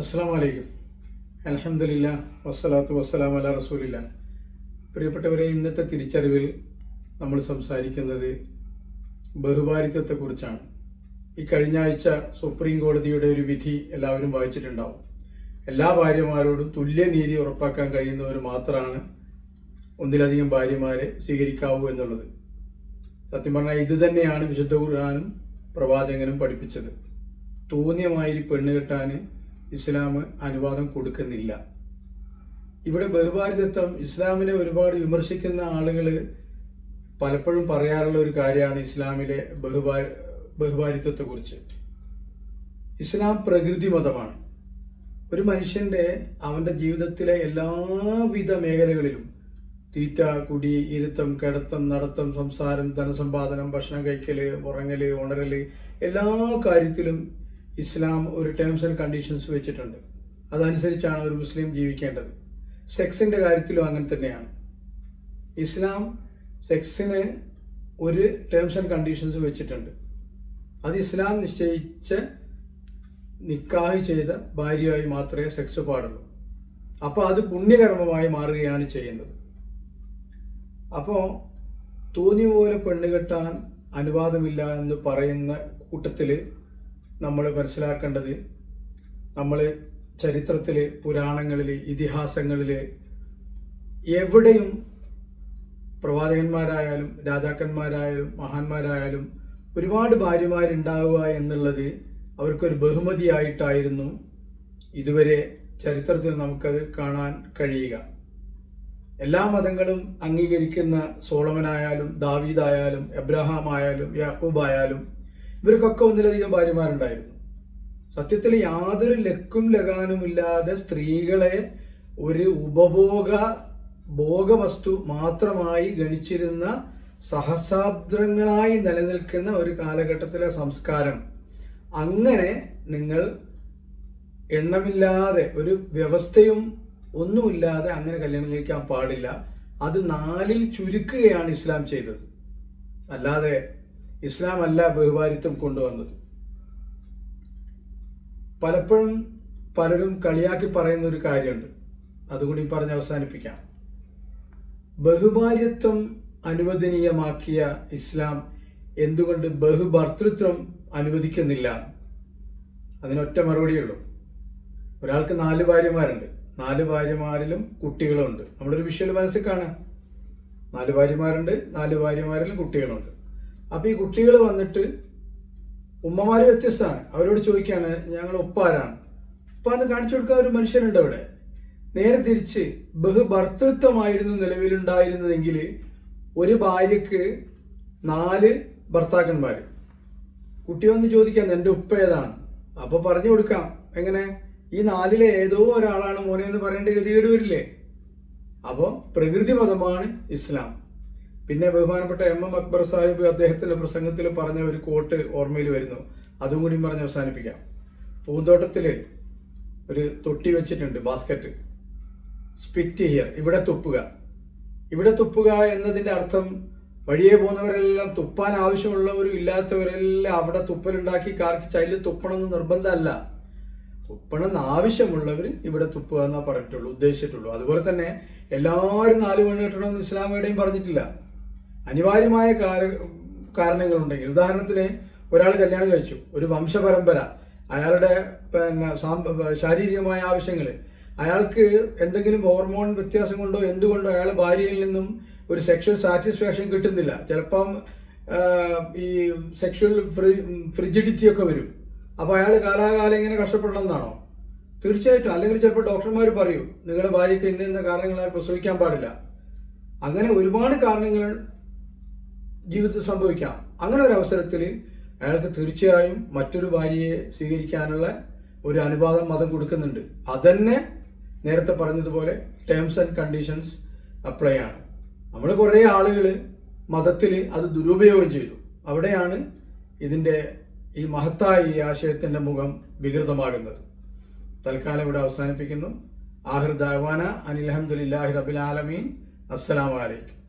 അസ്സാം വലൈക്കും അലഹമില്ല വസ്സലാത്തു വസ്സലാം അല റസൂലില്ല. പ്രിയപ്പെട്ടവരെ ഇന്നത്തെ തിരിച്ചറിവിൽ നമ്മൾ സംസാരിക്കുന്നത് ബഹുഭാരിത്വത്തെക്കുറിച്ചാണ് ഈ കഴിഞ്ഞ ആഴ്ച സുപ്രീം കോടതിയുടെ ഒരു വിധി എല്ലാവരും വായിച്ചിട്ടുണ്ടാവും. എല്ലാ ഭാര്യമാരോടും തുല്യനീതി ഉറപ്പാക്കാൻ കഴിയുന്നവർ മാത്രമാണ് ഒന്നിലധികം ഭാര്യമാരെ സ്വീകരിക്കാവൂ എന്നുള്ളത്. സത്യം പറഞ്ഞാൽ ഇത് തന്നെയാണ് വിശുദ്ധ ഖുർആാനും പ്രവാചകനും പഠിപ്പിച്ചത്. തോന്നിയമായി പെണ്ണ് കെട്ടാൻ ഇസ്ലാം അനുവാദം കൊടുക്കുന്നില്ല. ഇവിടെ ബഹുഭാരിതത്വം ഇസ്ലാമിനെ ഒരുപാട് വിമർശിക്കുന്ന ആളുകൾ പലപ്പോഴും പറയാറുള്ള ഒരു കാര്യമാണ് ഇസ്ലാമിലെ ബഹുഭാ ബഹുഭാരിത്വത്തെക്കുറിച്ച്. ഇസ്ലാം പ്രകൃതി മതമാണ്. ഒരു മനുഷ്യന്റെ അവന്റെ ജീവിതത്തിലെ എല്ലാവിധ മേഖലകളിലും തീറ്റ കുടി ഇരുത്തം കിടത്തം നടത്തം സംസാരം ധനസമ്പാദനം ഭക്ഷണം കഴിക്കൽ ഉറങ്ങൽ ഉണരൽ എല്ലാ കാര്യത്തിലും ഇസ്ലാം ഒരു ടേംസ് ആൻഡ് കണ്ടീഷൻസ് വെച്ചിട്ടുണ്ട്. അതനുസരിച്ചാണ് ഒരു മുസ്ലിം ജീവിക്കേണ്ടത്. സെക്സിന്റെ കാര്യത്തിലും അങ്ങനെ തന്നെയാണ്. ഇസ്ലാം സെക്സിന് ഒരു ടേംസ് ആൻഡ് കണ്ടീഷൻസ് വെച്ചിട്ടുണ്ട്. അത് ഇസ്ലാം നിശ്ചയിച്ച നിക്കാഹ് ചെയ്ത ഭാര്യയായി മാത്രമേ സെക്സ് പാടുള്ളൂ. അപ്പോൾ അത് പുണ്യകർമ്മമായി മാറുകയാണ് ചെയ്യുന്നത്. അപ്പോൾ തോന്നിയ പോലെ പെണ്ണുകെട്ടാൻ അനുവാദമില്ല എന്ന് പറയുന്ന കൂട്ടത്തിൽ നമ്മൾ മനസ്സിലാക്കേണ്ടത് നമ്മൾ ചരിത്രത്തിൽ പുരാണങ്ങളിൽ ഇതിഹാസങ്ങളിൽ എവിടെയും പ്രവാചകന്മാരായാലും രാജാക്കന്മാരായാലും മഹാന്മാരായാലും ഒരുപാട് ഭാര്യമാരുണ്ടാവുക എന്നുള്ളത് അവർക്കൊരു ബഹുമതിയായിട്ടായിരുന്നു ഇതുവരെ ചരിത്രത്തിൽ നമുക്കത് കാണാൻ കഴിയുക. എല്ലാ മതങ്ങളും അംഗീകരിക്കുന്ന സോളമനായാലും ദാവീദായാലും എബ്രഹാം ആയാലും യാക്കൂബ് ആയാലും ഇവർക്കൊക്കെ ഒന്നിലധികം ഭാര്യമാരുണ്ടായിരുന്നു. സത്യത്തിൽ യാതൊരു ലക്കും ലഗാനുമില്ലാതെ സ്ത്രീകളെ ഒരു ഉപഭോഗ ഭോഗവസ്തു മാത്രമായി ഗണിച്ചിരുന്ന സഹസാബ്ദങ്ങളായി നിലനിൽക്കുന്ന ഒരു കാലഘട്ടത്തിലെ സംസ്കാരം. അങ്ങനെ നിങ്ങൾ എണ്ണമില്ലാതെ ഒരു വ്യവസ്ഥയും ഒന്നുമില്ലാതെ അങ്ങനെ കല്യാണം കഴിക്കാൻ പാടില്ല. അത് നാലിൽ ചുരുക്കുകയാണ് ഇസ്ലാം ചെയ്തത്. അല്ലാതെ ഇസ്ലാം അല്ല ബഹുഭാരിത്വം കൊണ്ടുവന്നത്. പലപ്പോഴും പലരും കളിയാക്കി പറയുന്ന ഒരു കാര്യമുണ്ട്. അതുകൂടി പറഞ്ഞ് അവസാനിപ്പിക്കാം. ബഹുഭാര്യത്വം അനുവദനീയമാക്കിയ ഇസ്ലാം എന്തുകൊണ്ട് ബഹുഭർത്തൃത്വം അനുവദിക്കുന്നില്ല? അതിനൊറ്റ മറുപടിയുള്ളൂ ഒരാൾക്ക് നാല് ഭാര്യമാരുണ്ട്. നാല് ഭാര്യമാരിലും കുട്ടികളുണ്ട്. നമ്മളൊരു വിഷ്വൽ മനസ്സിൽ കാണാം നാല് ഭാര്യമാരുണ്ട് നാല് ഭാര്യമാരിലും കുട്ടികളുണ്ട്. അപ്പൊ ഈ കുട്ടികൾ വന്നിട്ട് ഉമ്മമാര് വ്യത്യസ്തമാണ്. അവരോട് ചോദിക്കാണ് ഞങ്ങൾ ഉപ്പാരാണ് ഉപ്പാന്ന് കാണിച്ചു കൊടുക്കാൻ ഒരു മനുഷ്യനുണ്ട് അവിടെ. നേരെ തിരിച്ച് ബഹുഭർത്തൃത്വമായിരുന്നു നിലവിലുണ്ടായിരുന്നതെങ്കിൽ ഒരു ഭാര്യക്ക് നാല് ഭർത്താക്കന്മാർ കുട്ടി വന്ന് ചോദിക്കാം എന്റെ ഉപ്പ ഏതാണ്? അപ്പൊ പറഞ്ഞു കൊടുക്കാം. എങ്ങനെ? ഈ നാലിലെ ഏതോ ഒരാളാണ് മോനെ എന്ന് പറയേണ്ട ഗതികേട് വരില്ലേ? അപ്പോൾ പ്രകൃതി മതമാണ് ഇസ്ലാം. പിന്നെ ബഹുമാനപ്പെട്ട എം എം അക്ബർ സാഹിബ് അദ്ദേഹത്തിന്റെ പ്രസംഗത്തിൽ പറഞ്ഞ ഒരു കോട്ട് ഓർമ്മയിൽ വരുന്നു. അതും കൂടി പറഞ്ഞ് അവസാനിപ്പിക്കാം. പൂന്തോട്ടത്തിൽ ഒരു തൊട്ടി വെച്ചിട്ടുണ്ട് ബാസ്ക്കറ്റ് സ്പിറ്റ് ഹിയർ ഇവിടെ തുപ്പുക. ഇവിടെ തുപ്പുക എന്നതിന്റെ അർത്ഥം വഴിയെ പോകുന്നവരെല്ലാം തുപ്പാൻ ആവശ്യമുള്ളവരും ഇല്ലാത്തവരെല്ലാം അവിടെ തുപ്പലുണ്ടാക്കി കാർക്കി ചൈലിൽ തുപ്പണമെന്ന് നിർബന്ധമല്ല. തുപ്പണമെന്ന് ആവശ്യമുള്ളവർ ഇവിടെ തുപ്പുക എന്നാ പറഞ്ഞിട്ടുള്ളൂ ഉദ്ദേശിച്ചിട്ടുള്ളൂ. അതുപോലെ തന്നെ എല്ലാവരും നാല് മണി കെട്ടണമെന്ന് ഇസ്ലാം എവിടെയും പറഞ്ഞിട്ടില്ല. അനിവാര്യമായ കാരണങ്ങളുണ്ടെങ്കിൽ ഉദാഹരണത്തിന് ഒരാൾ കല്യാണം കഴിച്ചു ഒരു വംശപരമ്പര അയാളുടെ പിന്നെ ശാരീരികമായ ആവശ്യങ്ങൾ അയാൾക്ക് എന്തെങ്കിലും ഹോർമോൺ വ്യത്യാസം കൊണ്ടോ എന്തുകൊണ്ടോ അയാൾ ഭാര്യയിൽ നിന്നും ഒരു സെക്ഷൽ സാറ്റിസ്ഫാക്ഷൻ കിട്ടുന്നില്ല. ചിലപ്പം ഈ സെക്ഷൽ ഫ്രി ഫ്രിജിഡിറ്റി ഒക്കെ വരും. അപ്പോൾ അയാൾ കാലാകാലം ഇങ്ങനെ കഷ്ടപ്പെടണമെന്നാണോ തീർച്ചയായിട്ടും. അല്ലെങ്കിൽ ചിലപ്പോൾ ഡോക്ടർമാർ പറയും നിങ്ങളുടെ ഭാര്യയ്ക്ക് ഇന്ന ഇന്ന കാരണങ്ങളാൽ പ്രസവിക്കാൻ പാടില്ല. അങ്ങനെ ഒരുപാട് കാരണങ്ങൾ ജീവിതത്തിൽ സംഭവിക്കാം. അങ്ങനെ ഒരു അവസരത്തിൽ അയാൾക്ക് തീർച്ചയായും മറ്റൊരു ഭാര്യയെ സ്വീകരിക്കാനുള്ള ഒരു അനുവാദം മതം കൊടുക്കുന്നുണ്ട്. അതന്നെ നേരത്തെ പറഞ്ഞതുപോലെ ടേംസ് ആൻഡ് കണ്ടീഷൻസ് അപ്ലൈ ആണ്. നമ്മൾ കുറേ ആളുകൾ മതത്തിൽ അത് ദുരുപയോഗം ചെയ്തു. അവിടെയാണ് ഇതിന്റെ ഈ മഹത്തായ ഈ ആശയത്തിന്റെ മുഖം വികൃതമാകുന്നത്. തൽക്കാലം ഇവിടെ അവസാനിപ്പിക്കുന്നു. ആഹിർ ദാവാന അനിൽഹമുല്ലാഹി റബിൽ ആലമീൻ. അസ്സലാമലൈക്കും